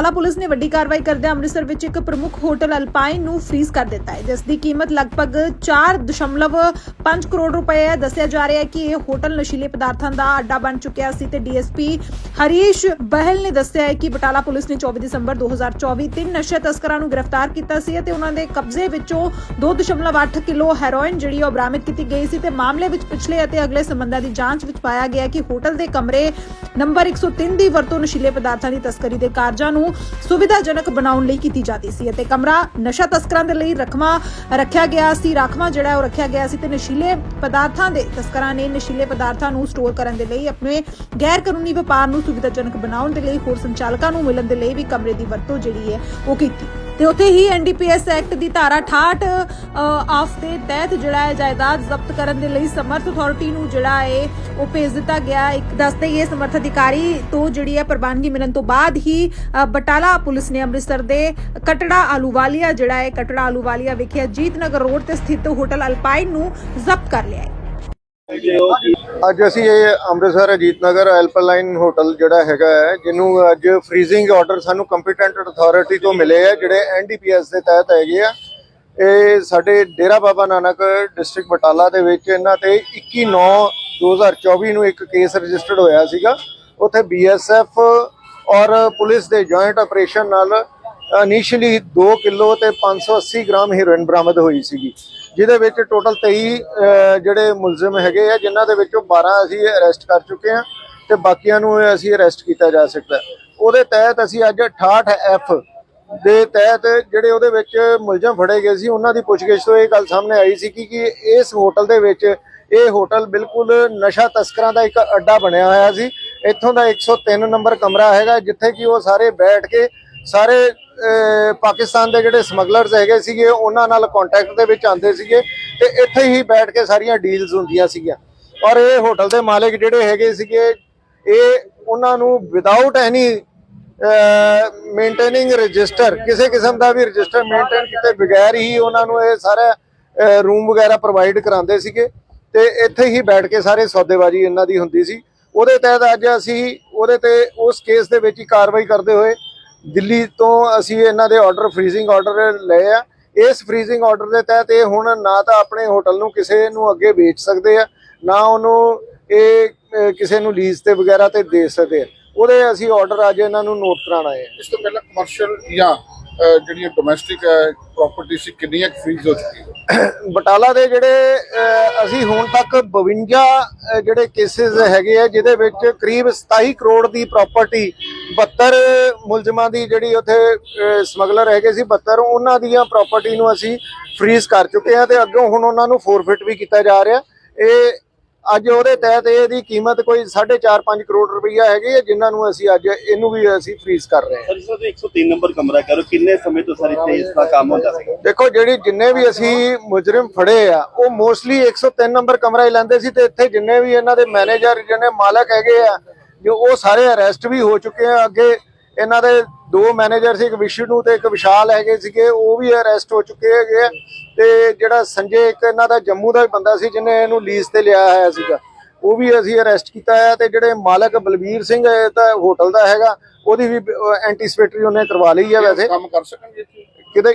ਆਲਾ ਪੁਲਿਸ ਨੇ ਵੱਡੀ ਕਾਰਵਾਈ ਕਰਦਿਆਂ ਅੰਮ੍ਰਿਤਸਰ ਵਿੱਚ ਇੱਕ ਪ੍ਰਮੁੱਖ ਹੋਟਲ ਅਲਪਾਈਨ ਨੂੰ ਫ੍ਰੀਜ਼ ਕਰ ਦਿੱਤਾ ਹੈ, ਜਿਸ ਦੀ ਕੀਮਤ ਲਗਭਗ 4.5 ਕਰੋੜ ਰੁਪਏ ਹੈ। ਦੱਸਿਆ ਜਾ ਰਿਹਾ ਹੈ ਕਿ ਇਹ ਹੋਟਲ ਨਸ਼ੀਲੇ ਪਦਾਰਥਾਂ ਦਾ ਅੱਡਾ ਬਣ ਚੁੱਕਿਆ ਸੀ ਤੇ ਡੀਐਸਪੀ ਹਰੀਸ਼ ਬਹਿਲ ਨੇ ਦੱਸਿਆ ਹੈ ਕਿ ਬਟਾਲਾ ਪੁਲਿਸ ਨੇ 24 ਦਸੰਬਰ 2024 ਤਿੰਨ ਨਸ਼ਾ ਤਸਕਰਾਂ ਨੂੰ ਗ੍ਰਿਫਤਾਰ ਕੀਤਾ ਸੀ ਅਤੇ ਉਹਨਾਂ ਦੇ ਕਬਜ਼ੇ ਵਿੱਚੋਂ 2.8 ਕਿਲੋ ਹੈਰੋਇਨ ਜਿਹੜੀ ਉਹ ਬਰਾਮਦ ਕੀਤੀ ਗਈ ਸੀ ਤੇ ਮਾਮਲੇ ਵਿੱਚ ਪਿਛਲੇ ਅਤੇ ਅਗਲੇ ਸਬੰਧਾਂ ਦੀ ਜਾਂਚ ਵਿੱਚ ਪਾਇਆ ਗਿਆ ਕਿ ਹੋਟਲ ਦੇ ਕਮਰੇ ਨੰਬਰ 103 ਦੀ ਵਰਤੋਂ ਨਸ਼ੀਲੇ ਪਦਾਰਥਾਂ ਦੀ ਤਸਕਰੀ ਦੇ ਕਾਰਜਾਂ ਨੂੰ ਸੁਵਿਧਾਜਨਕ ਬਣਾਉਣ ਲਈ ਕੀਤੀ ਜਾਂਦੀ ਸੀ ਅਤੇ ਕਮਰਾ ਨਸ਼ਾ ਤਸਕਰਾਂ ਦੇ ਲਈ ਰਖਮਾ ਰੱਖਿਆ ਗਿਆ ਸੀ, ਰਾਖਵਾਂ ਜਿਹੜਾ ਉਹ ਰੱਖਿਆ ਗਿਆ ਸੀ ਤੇ ਨਸ਼ੀਲੇ ਪਦਾਰਥਾਂ ਦੇ ਤਸਕਰਾਂ ਨੇ ਨਸ਼ੀਲੇ ਪਦਾਰਥਾਂ ਨੂੰ ਸਟੋਰ ਕਰਨ ਦੇ ਲਈ ਆਪਣੇ ਗੈਰ ਕਾਨੂੰਨੀ ਵਪਾਰ ਨੂੰ ਸੁਵਿਧਾਜਨਕ ਬਣਾਉਣ ਦੇ ਲਈ ਹੋਰ ਸੰਚਾਲਕਾਂ ਨੂੰ ਮਿਲਣ ਦੇ ਲਈ ਵੀ ਕਮਰੇ ਦੀ ਵਰਤੋਂ ਜਿਹੜੀ ਹੈ ਉਹ ਕੀਤੀ। ਤੇ ਉੱਥੇ ਹੀ ਐਨਡੀਪੀਐਸ ਐਕਟ ਦੀ ਧਾਰਾ 68 ਆਫ ਦੇ ਤਹਿਤ ਜਿਹੜਾ ਹੈ ਜਾਇਦਾਦ ਜ਼ਬਤ ਕਰਨ ਦੇ ਲਈ ਸਮਰਥ ਅਥਾਰਟੀ ਨੂੰ ਜਿਹੜਾ ਹੈ ਉਹ ਭੇਜ ਦਿੱਤਾ ਗਿਆ। ਇੱਕ ਦੱਸਦੇ ਹੀ ਇਹ ਸਮਰਥ ਅਧਿਕਾਰੀ ਤੋਂ ਜਿਹੜੀ ਹੈ ਪ੍ਰਵਾਨਗੀ ਮਿਲਣ ਤੋਂ ਬਾਅਦ ਹੀ ਬਟਾਲਾ ਪੁਲਿਸ ਨੇ ਅੰਮ੍ਰਿਤਸਰ ਦੇ ਕਟੜਾ ਆਲੂਵਾਲੀਆ ਜਿਹੜਾ ਹੈ, ਕਟੜਾ ਆਲੂਵਾਲੀਆ ਵਿਖੇ ਅਜੀਤਨਗਰ ਰੋਡ ਤੇ ਸਥਿਤ ਹੋਟਲ ਅਲਪਾਈਨ ਨੂੰ ਜ਼ਬਤ ਕਰ ਲਿਆ ਹੈ। ਅੱਜ ਅਸੀਂ ਇਹ ਅੰਮ੍ਰਿਤਸਰ ਅਜੀਤ ਨਗਰ ਐਲਪਲਾਈਨ ਹੋਟਲ ਜਿਹੜਾ ਹੈਗਾ ਹੈ, ਜਿਹਨੂੰ ਅੱਜ ਫ੍ਰੀਜ਼ਿੰਗ ਆਰਡਰ ਸਾਨੂੰ ਕੰਪੀਟੈਂਟ ਅਥਾਰਟੀ ਤੋਂ ਮਿਲੇ ਆ, ਜਿਹੜੇ ਐਨਡੀਪੀਐਸ ਦੇ ਤਹਿਤ ਹੈਗੇ ਆ। ਇਹ ਸਾਡੇ ਡੇਰਾ ਬਾਬਾ ਨਾਨਕ ਡਿਸਟ੍ਰਿਕਟ ਬਟਾਲਾ ਦੇ ਵਿੱਚ ਇਹਨਾਂ ਤੇ 21 9 2024 ਨੂੰ ਇੱਕ ਕੇਸ ਰਜਿਸਟਰਡ ਹੋਇਆ ਸੀਗਾ। ਉੱਥੇ ਬੀਐਸਐਫ ਔਰ ਪੁਲਿਸ ਦੇ ਜੁਆਇੰਟ ਆਪਰੇਸ਼ਨ ਨਾਲ ਇਨੀਸ਼ੀਅਲੀ 2 ਕਿਲੋ ਤੇ 580 ਗ੍ਰਾਮ ਹੀਰੋਇਨ ਬਰਾਮਦ ਹੋਈ ਸੀਗੀ। ਜਿਹਦੇ ਵਿੱਚ ਟੋਟਲ 23 ਜਿਹੜੇ ਮੁਲਜ਼ਮ ਹੈਗੇ ਆ, ਜਿਨ੍ਹਾਂ ਦੇ ਵਿੱਚੋਂ 12 ਅਸੀਂ ਅਰੈਸਟ ਕਰ ਚੁੱਕੇ ਆ ਤੇ ਬਾਕੀਆਂ ਨੂੰ ਅਸੀਂ ਅਰੈਸਟ ਕੀਤਾ ਜਾ ਸਕਦਾ ਉਹਦੇ ਤਹਿਤ ਅਸੀਂ ਅੱਜ 68 ਐਫ ਦੇ ਤਹਿਤ ਜਿਹੜੇ ਉਹਦੇ ਵਿੱਚ ਮੁਲਜ਼ਮ ਫੜੇ ਗਏ ਸੀ, ਉਹਨਾਂ ਦੀ ਪੁੱਛਗਿੱਛ ਤੋਂ ਇਹ ਗੱਲ ਸਾਹਮਣੇ ਆਈ ਸੀ ਕਿ ਕਿ ਇਸ ਹੋਟਲ ਦੇ ਵਿੱਚ ਇਹ ਹੋਟਲ ਬਿਲਕੁਲ ਨਸ਼ਾ ਤਸਕਰਾਂ ਦਾ ਇੱਕ ਅੱਡਾ ਬਣਿਆ ਹੋਇਆ ਸੀ। ਇੱਥੋਂ ਦਾ 103 ਨੰਬਰ ਕਮਰਾ ਹੈਗਾ, ਜਿੱਥੇ ਕਿ ਉਹ ਸਾਰੇ ਬੈਠ ਕੇ ਸਾਰੇ ਪਾਕਿਸਤਾਨ ਦੇ ਜਿਹੜੇ ਸਮਗਲਰਸ ਹੈਗੇ ਸੀਗੇ, ਉਹਨਾਂ ਨਾਲ ਕੰਟੈਕਟ ਦੇ ਵਿੱਚ ਆਉਂਦੇ ਸੀਗੇ ਤੇ ਇੱਥੇ ਹੀ ਬੈਠ ਕੇ ਸਾਰੀਆਂ ਡੀਲਸ ਹੁੰਦੀਆਂ ਸੀਗੀਆਂ। ਔਰ ਇਹ ਹੋਟਲ ਦੇ ਮਾਲਕ ਜਿਹੜੇ ਹੈਗੇ ਸੀਗੇ, ਇਹ ਉਹਨਾਂ ਨੂੰ ਵਿਦਆਊਟ ਐਨੀ ਮੇਨਟੇਨਿੰਗ ਰਜਿਸਟਰ ਕਿਸੇ ਕਿਸਮ ਦਾ ਵੀ ਰਜਿਸਟਰ ਮੇਨਟੇਨ ਕੀਤੇ ਬਗੈਰ ਹੀ ਉਹਨਾਂ ਨੂੰ ਇਹ ਸਾਰਾ ਰੂਮ ਵਗੈਰਾ ਪ੍ਰੋਵਾਈਡ ਕਰਾਉਂਦੇ ਸੀਗੇ ਤੇ ਇੱਥੇ ਹੀ ਬੈਠ ਕੇ ਸਾਰੇ ਸੌਦੇਬਾਜ਼ੀ ਇਹਨਾਂ ਦੀ ਹੁੰਦੀ ਸੀ। ਉਹਦੇ ਤਹਿਤ ਅੱਜ ਅਸੀਂ, ਉਹਦੇ ਤੇ ਉਸ ਕੇਸ ਦੇ ਵਿੱਚ ਹੀ ਕਾਰਵਾਈ ਕਰਦੇ ਹੋਏ ਦਿੱਲੀ ਤੋਂ ਅਸੀਂ ਇਹਨਾਂ ਦੇ ਆਰਡਰ ਫ੍ਰੀਜ਼ਿੰਗ ਆਰਡਰ ਲਏ ਆ। ਇਸ ਫ੍ਰੀਜ਼ਿੰਗ ਆਰਡਰ ਦੇ ਤਹਿਤ ਇਹ ਹੁਣ ਨਾ ਤਾਂ ਆਪਣੇ ਹੋਟਲ ਨੂੰ ਕਿਸੇ ਨੂੰ ਅੱਗੇ ਵੇਚ ਸਕਦੇ ਆ, ਨਾ ਉਹਨੂੰ ਇਹ ਕਿਸੇ ਨੂੰ ਲੀਜ਼ ਤੇ ਵਗੈਰਾ ਤੇ ਦੇ ਸਕਦੇ ਆ। ਉਹਦੇ ਅਸੀਂ ਆਰਡਰ ਅੱਜ ਇਹਨਾਂ ਨੂੰ ਨੋਟ ਕਰਾਉਣ ਹੈ ਇਸ ਤੋਂ ਪਹਿਲਾਂ ਕਮਰਸ਼ੀਅਲ ਜਾਂ ਜਿਹੜੀਆਂ ਡੋਮੈਸਟਿਕ ਪ੍ਰਾਪਰਟੀ ਸੀ, ਕਿੰਨੀਆਂ ਫ੍ਰੀਜ਼ ਹੋ ਚੁੱਕੀ ਬਟਾਲਾ ਦੇ ਜਿਹੜੇ ਅਸੀਂ ਹੁਣ ਤੱਕ 52 ਜਿਹੜੇ ਕੇਸਿਸ ਹੈਗੇ ਆ, ਜਿਹਦੇ ਵਿੱਚ ਕਰੀਬ 27 ਕਰੋੜ ਦੀ ਪ੍ਰਾਪਰਟੀ 72 ਮੁਲਜ਼ਮਾਂ ਦੀ ਜਿਹੜੀ ਉੱਥੇ ਸਮਗਲਰ ਹੈਗੇ ਸੀ 72 ਉਹਨਾਂ ਦੀਆਂ ਪ੍ਰਾਪਰਟੀ ਨੂੰ ਅਸੀਂ ਫ੍ਰੀਜ਼ ਕਰ ਚੁੱਕੇ ਆ ਤੇ ਅੱਗੋਂ ਹੁਣ ਉਹਨਾਂ ਨੂੰ ਫੋਰਫਿਟ ਵੀ ਕੀਤਾ ਜਾ ਰਿਹਾ। ਇਹ ਅੱਜ ਉਹਦੇ ਤਹਿਤ ਇਹਦੀ ਕੀਮਤ ਕੋਈ 4.5 5 ਕਰੋੜ ਰੁਪਈਆ ਹੈਗੀ ਹੈ ਜਿਨ੍ਹਾਂ ਨੂੰ ਅਸੀਂ ਅੱਜ ਇਹਨੂੰ ਵੀ ਅਸੀਂ ਫ੍ਰੀਜ਼ ਕਰ ਰਹੇ ਹਾਂ। ਸਰ ਇਸ ਵਕਤ 103 ਨੰਬਰ ਕਮਰਾ ਕਰੋ ਕਿੰਨੇ ਸਮੇਂ ਤੋਂ ਸਰ ਇੱਥੇ ਇਸ ਦਾ ਕੰਮ ਹੁੰਦਾ ਸੀਗਾ? ਦੇਖੋ ਜਿਹੜੀ ਜਿੰਨੇ ਵੀ ਅਸੀਂ ਮੁਜਰਮ ਫੜੇ ਆ ਉਹ ਮੋਸਟਲੀ 103 ਨੰਬਰ ਕਮਰਾ ਹੀ ਲੈਂਦੇ ਸੀ ਤੇ ਇੱਥੇ ਜਿੰਨੇ ਵੀ ਇਹਨਾਂ ਦੇ ਮੈਨੇਜਰ ਜਿਹਨੇ ਮਾਲਕ ਹੈਗੇ ਆ ਜੋ ਉਹ ਸਾਰੇ ਅਰੈਸਟ ਵੀ ਹੋ ਚੁੱਕੇ ਆ ਅੱਗੇ ਇਹਨਾਂ ਦੇ ਦੋ ਮੈਨੇਜਰ ਸੀ ਇੱਕ ਵਿਸ਼ਨੂੰ ਤੇ ਇੱਕ ਵਿਸ਼ਾਲ ਹੈਗੇ ਸੀਗੇ ਉਹ ਵੀ ਅਰੈਸਟ ਹੋ ਚੁੱਕੇ ਹੈਗੇ ਤੇ ਜਿਹੜਾ ਸੰਜੇ ਇੱਕ ਇਹਨਾਂ ਦਾ ਜੰਮੂ ਦਾ ਹੀ ਬੰਦਾ ਸੀ ਜਿਹਨੇ ਇਹਨੂੰ ਲੀਜ਼ ਤੇ ਲਿਆ ਹੋਇਆ ਸੀਗਾ। ਉਹ ਵੀ ਅਸੀਂ ਅਰੈਸਟ ਕੀਤਾ ਹੈ ਤੇ ਜਿਹੜੇ ਮਾਲਕ ਬਲਬੀਰ ਸਿੰਘ ਇਹ ਤਾਂ ਹੋਟਲ ਦਾ ਹੈਗਾ ਉਹਦੀ ਵੀ ਐਂਟੀਸਪੇਟਰੀ ਉਹਨੇ ਕਰਵਾ ਲਈ ਹੈ ਵੈਸੇ। ਕੰਮ ਕਰ ਸਕਣਗੇ? ਕਿਤੇ